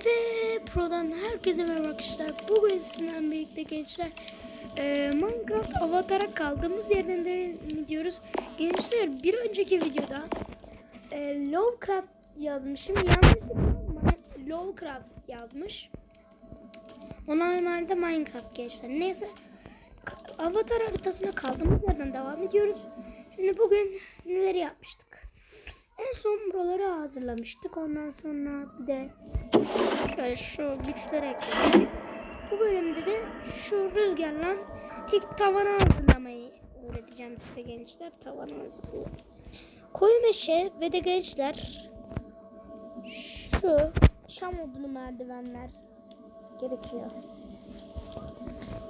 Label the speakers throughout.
Speaker 1: Efe Pro'dan herkese merhaba arkadaşlar. Bugün sizinle birlikte gençler e, Minecraft Avatar'a kaldığımız yerden devam ediyoruz. Gençler bir önceki videoda e, Lovecraft yazmışım. Yanlışlıkla Lovecraft yazmış. Ona emanet Minecraft gençler. Neyse Avatar haritasına kaldığımız yerden devam ediyoruz. Şimdi bugün neler yapmıştık? En son buraları hazırlamıştık. Ondan sonra bir de şöyle şu güçleri eklemiştik. Bu bölümde de şu rüzgarla ilk tavanı hazırlamayı öğreteceğim size gençler. Tavanı hazırlıyor. Koyu meşe ve de gençler şu şam odunu merdivenler gerekiyor.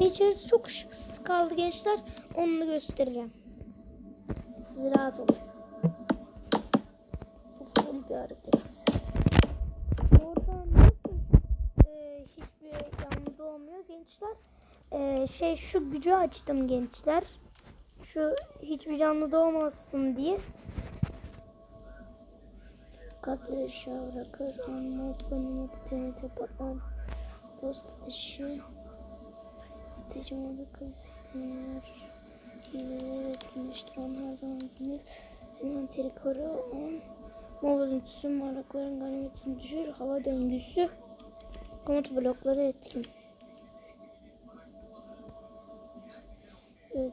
Speaker 1: İçerisi çok ışıksız kaldı gençler. Onu da göstereceğim. Siz rahat olun bir hareket. Orada nasıl e, hiçbir yanımda olmuyor gençler? E, şey şu gücü açtım gençler. Şu hiçbir canlı doğmasın diye. Kapıyı aşağı bırakır. Anma kanımı tüteme tepatam. Dost ateşi. Ateşim onu kızıyor. Bilgileri etkinleştiren her zaman bilir. Envanteri koru. 10 Mal bozuntusu, varlıkların ganimetini düşür, hava döngüsü, komut blokları etkin. Evet,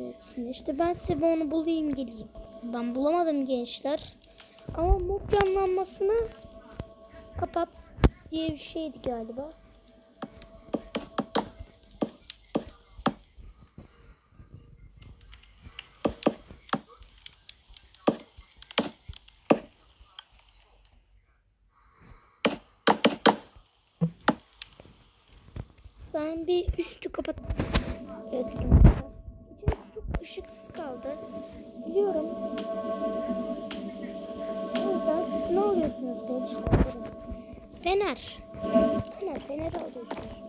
Speaker 1: etkin. İşte ben size onu bulayım geleyim. Ben bulamadım gençler. Ama mob yanlanmasını kapat diye bir şeydi galiba. Ben bir üstü kapat. Evet. İçerisi çok ışıksız kaldı. Biliyorum. O yüzden şunu alıyorsunuz gençler. Fener. Fener, fener alıyorsunuz.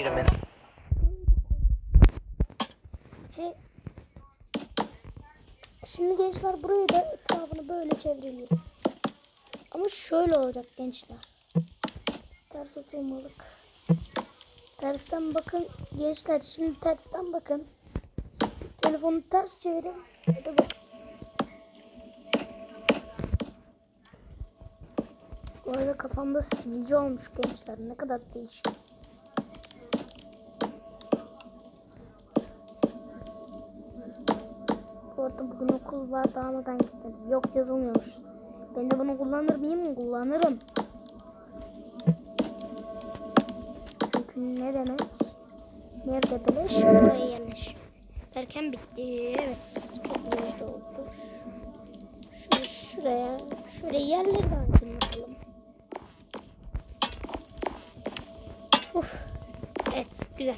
Speaker 2: As pure freedom in
Speaker 1: He. Şimdi gençler burayı da etrafını böyle çevreliyoruz. Ama şöyle olacak gençler. Ters oturmalık. Tersten bakın gençler şimdi tersten bakın. Telefonu ters çevirin. Hadi bak. Bu arada kafamda sivilce olmuş gençler. Ne kadar değişik. Var dağılmadan gitmedim. Yok yazılmıyormuş. Ben de bunu kullanır mıyım? Kullanırım. Çünkü ne demek? Nerede beleş? Buraya yerleş. Derken bitti. Evet. Çok güzel oldu. Şunu şuraya. Şöyle yerleri de aydınlatalım. Uf. Evet. Güzel.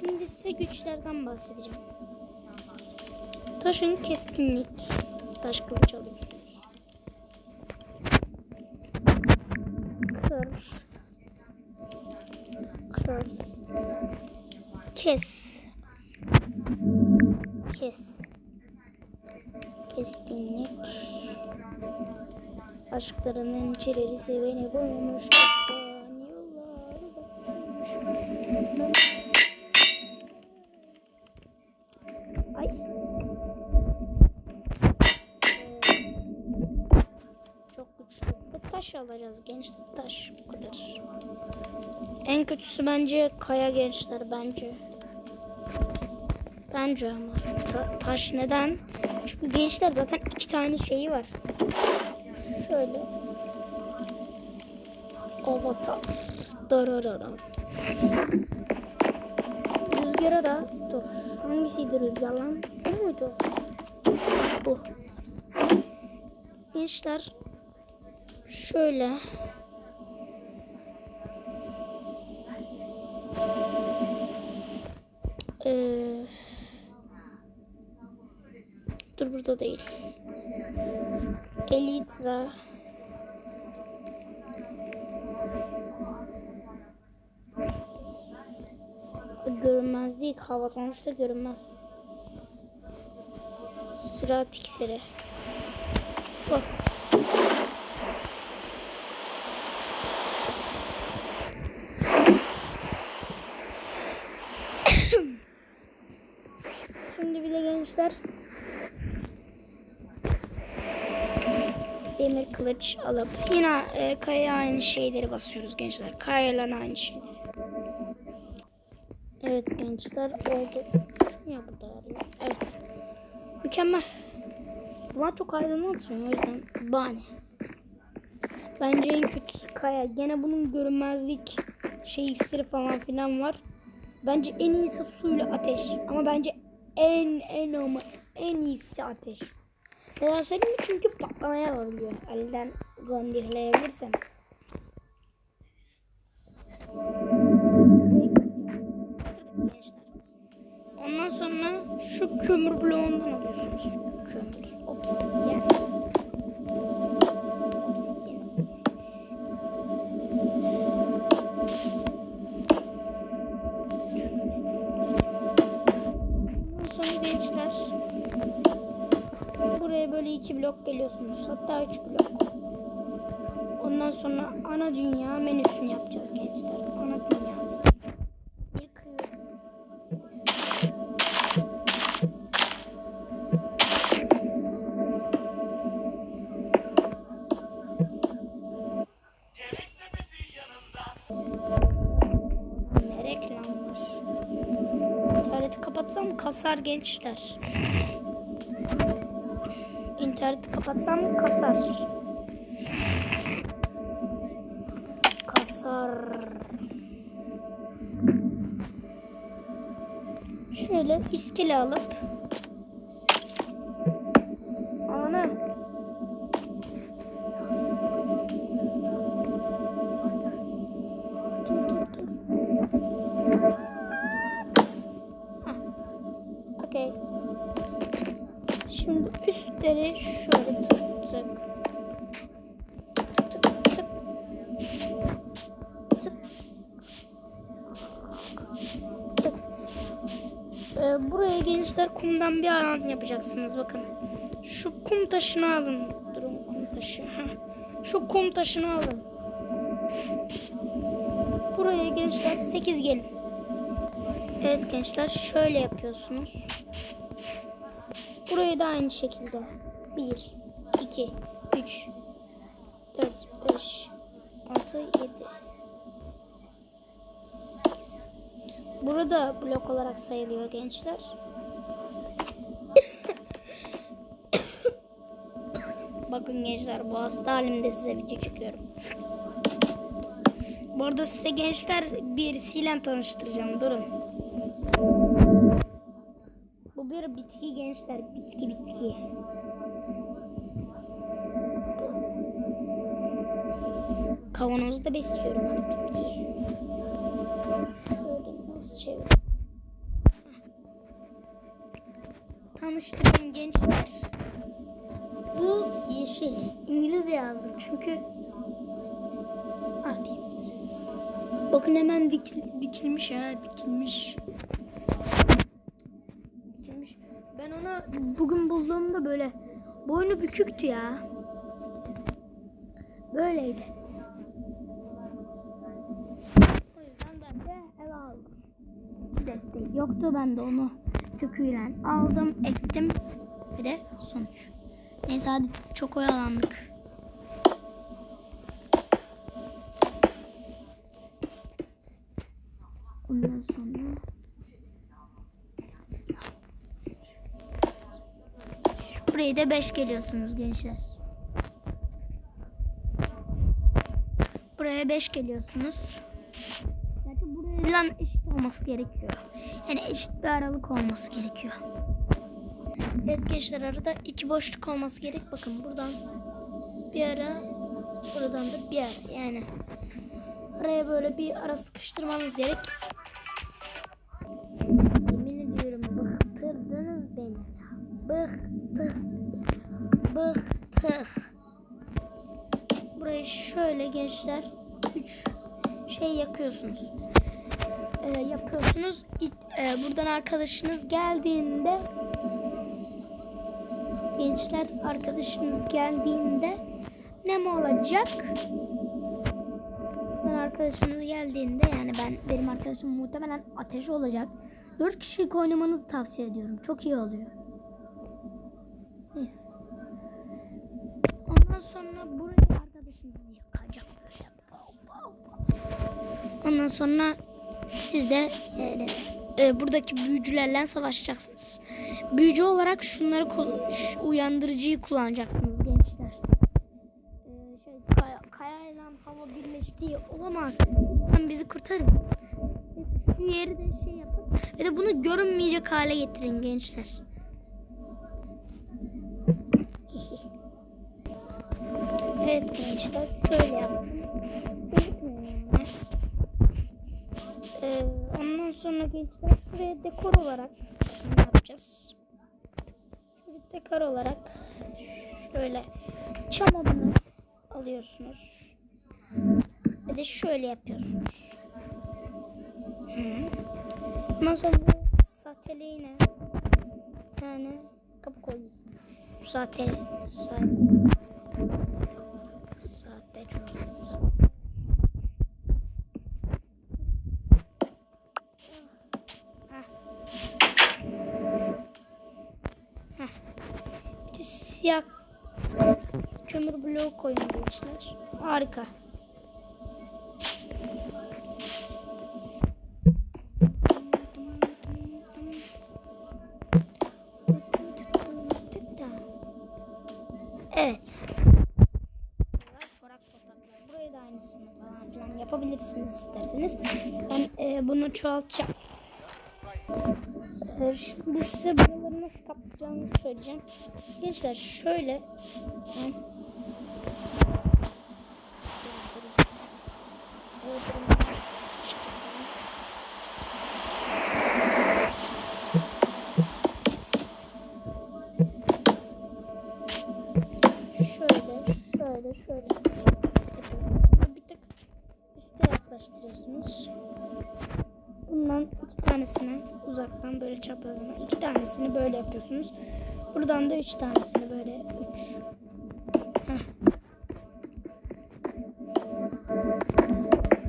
Speaker 1: Şimdi size güçlerden bahsedeceğim. Taşın keskinlik. Taş kılıç alıyorsunuz. Kır. Kır. Kes. Kes. Keskinlik. Aşklarının çileri seveni boymuş. Taş alacağız gençler. Taş bu kadar. En kötüsü bence kaya gençler bence. Bence ama. Ta- taş neden? Çünkü gençler zaten iki tane şeyi var. Şöyle. Avatar. Dararara. Rüzgara da dur. Hangisiydi rüzgar lan? Bu muydu? Bu. Gençler şöyle. Ee, dur burada değil. Elitra. Görünmezlik hava sonuçta görünmez. Sürat iksiri bak. Gençler demir kılıç alıp yine e, kayaya aynı şeyleri basıyoruz gençler. Kayalarına aynı şeyleri. Evet gençler oldu. Niye burada? Evet. Mükemmel. Bunlar çok aydınlatmıyor o yüzden bahane. Bence en kötüsü kaya. Gene bunun görünmezlik şey iksiri falan filan var. Bence en iyisi suyla ateş. Ama bence en en ama en iyisi ateş. Neden söyleyeyim mi? Çünkü patlamaya yapabiliyor. Elden gondirleyebilirsen. Ondan sonra şu kömür bloğundan alıyorsunuz. Kömür. Obsidyen. Gençler buraya böyle iki blok geliyorsunuz. Hatta üç blok. Ondan sonra ana dünya menüsünü yapacağız gençler. Ana dünya. Kasar gençler. İnterneti kapatsam kasar. Kasar. Şöyle iskele alıp Ee, buraya gençler kumdan bir alan yapacaksınız bakın. Şu kum taşını alın. Durun kum taşı. Şu kum taşını alın. Buraya gençler 8 gelin. Evet gençler şöyle yapıyorsunuz. Burayı da aynı şekilde. 1, 2, 3, 4, 5, 6, 7, Burada blok olarak sayılıyor gençler. Bakın gençler bu hasta halimde size video çekiyorum. Bu arada size gençler birisiyle tanıştıracağım. Durun. Bu bir bitki gençler. Bitki bitki. Kavanozda besliyorum onu bitki. Nasıl çevir? Tanıştırayım gençler. Bu yeşil. İngilizce yazdım çünkü abi. Bakın hemen dikil- dikilmiş ha dikilmiş. Dikilmiş. Ben ona bugün bulduğumda böyle boynu büküktü ya. Böyleydi. O yüzden ben de eve aldım. Desteği yoktu ben de onu köküyle aldım, ektim ve de sonuç. Neyse hadi çok oyalandık. Ondan sonra Buraya da 5 geliyorsunuz gençler. Buraya 5 geliyorsunuz. Gerçi buraya eşit olması gerekiyor. Yani eşit bir aralık olması gerekiyor. Evet gençler arada iki boşluk olması gerek. Bakın buradan bir ara buradan da bir ara yani. Araya böyle bir ara sıkıştırmanız gerek. Yemin ediyorum bıktırdınız beni. Bıktık. Bıktık. Burayı şöyle gençler 3 şey yakıyorsunuz. E, yapıyorsunuz. E, buradan arkadaşınız geldiğinde gençler arkadaşınız geldiğinde ne mi olacak? Buradan arkadaşınız geldiğinde yani ben benim arkadaşım muhtemelen ateşi olacak. 4 kişilik oynamanızı tavsiye ediyorum. Çok iyi oluyor. Neyse. Ondan sonra burayı arkadaşınız yakacak. Ondan sonra siz de e, e, buradaki büyücülerle savaşacaksınız. Büyücü olarak şunları şu uyandırıcıyı kullanacaksınız gençler. E, şey kaya, kayayla hava birleştiği olamaz. Lütfen bizi kurtarın. Şu yeri de şey yapın ve de bunu görünmeyecek hale getirin gençler. Evet gençler şöyle yaptım. Sonra gençler şuraya dekor olarak ne yapacağız? Şöyle dekor olarak şöyle çam odunu alıyorsunuz. Ve de şöyle yapıyorsunuz. Ondan sonra bu sahteliğine yani kapı koyuyorsunuz. Sahte, sahte, sahte çok. Siyah kömür bloğu koyun gençler. Harika. Evet. Çorak da aynısını falan filan yapabilirsiniz isterseniz. Ben e, bunu çoğaltacağım. Şimdi size buraları nasıl kapatacağımı söyleyeceğim. Gençler şöyle. Şöyle, şöyle, şöyle. Bir tık üste yaklaştırıyorsunuz. Bundan iki tanesini uzaktan böyle çaprazına iki tanesini böyle yapıyorsunuz. Buradan da üç tanesini böyle üç. Heh.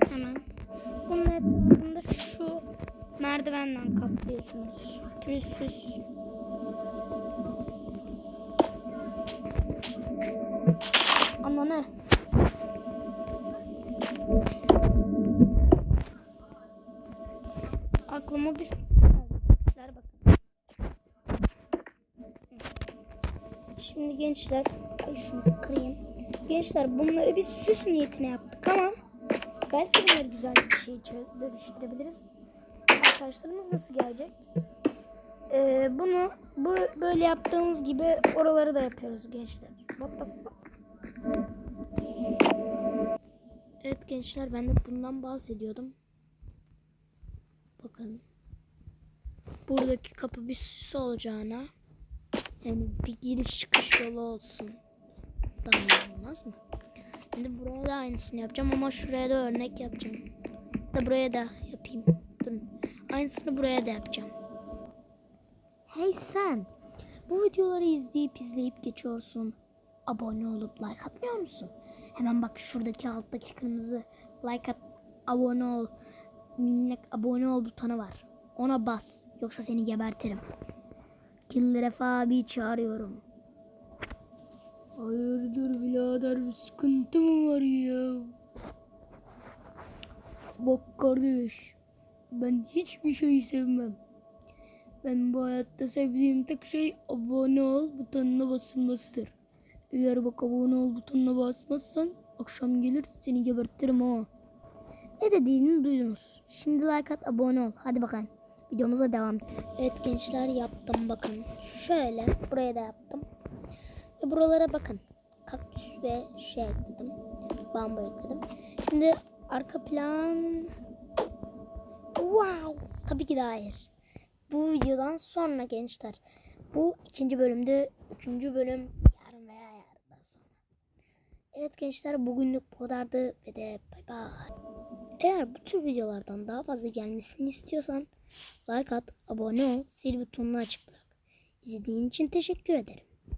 Speaker 1: Hemen. Bunun etrafında şu merdivenle kaplıyorsunuz. Pürüzsüz. Ananı. Aklıma Şimdi gençler, şunu kırayım. Gençler bunları bir süs niyetine yaptık ama belki bunları güzel bir şey dönüştürebiliriz. Arkadaşlarımız nasıl gelecek? Ee, bunu bu böyle yaptığımız gibi oraları da yapıyoruz gençler. What the fuck? Evet gençler ben de bundan bahsediyordum. Bakın. Buradaki kapı bir süs olacağına yani bir giriş çıkış yolu olsun. Daha iyi olmaz mı? Şimdi buraya da aynısını yapacağım ama şuraya da örnek yapacağım. Da buraya da yapayım. Durun. Aynısını buraya da yapacağım. Hey sen. Bu videoları izleyip izleyip geçiyorsun. Abone olup like atmıyor musun? Hemen bak şuradaki alttaki kırmızı like at, abone ol, minnak abone ol butonu var. Ona bas. Yoksa seni gebertirim. Killer Efe abi çağırıyorum. Hayırdır birader bir sıkıntı mı var ya? Bak kardeş. Ben hiçbir şeyi sevmem. Ben bu hayatta sevdiğim tek şey abone ol butonuna basılmasıdır. Eğer bak abone ol butonuna basmazsan akşam gelir seni gebertirim ha. Ne dediğini duydunuz. Şimdi like at abone ol. Hadi bakalım. Videomuza devam. Evet gençler yaptım bakın. Şöyle buraya da yaptım. Ve buralara bakın. Kaktüs ve şey ekledim. Bambu ekledim. Şimdi arka plan... Wow! Tabii ki de hayır. Bu videodan sonra gençler. Bu ikinci bölümde. Üçüncü bölüm yarın veya yarından sonra. Evet gençler bugünlük bu kadardı ve de bay bay. Eğer bu tür videolardan daha fazla gelmesini istiyorsan like at, abone ol, zil butonunu açık bırak. İzlediğin için teşekkür ederim.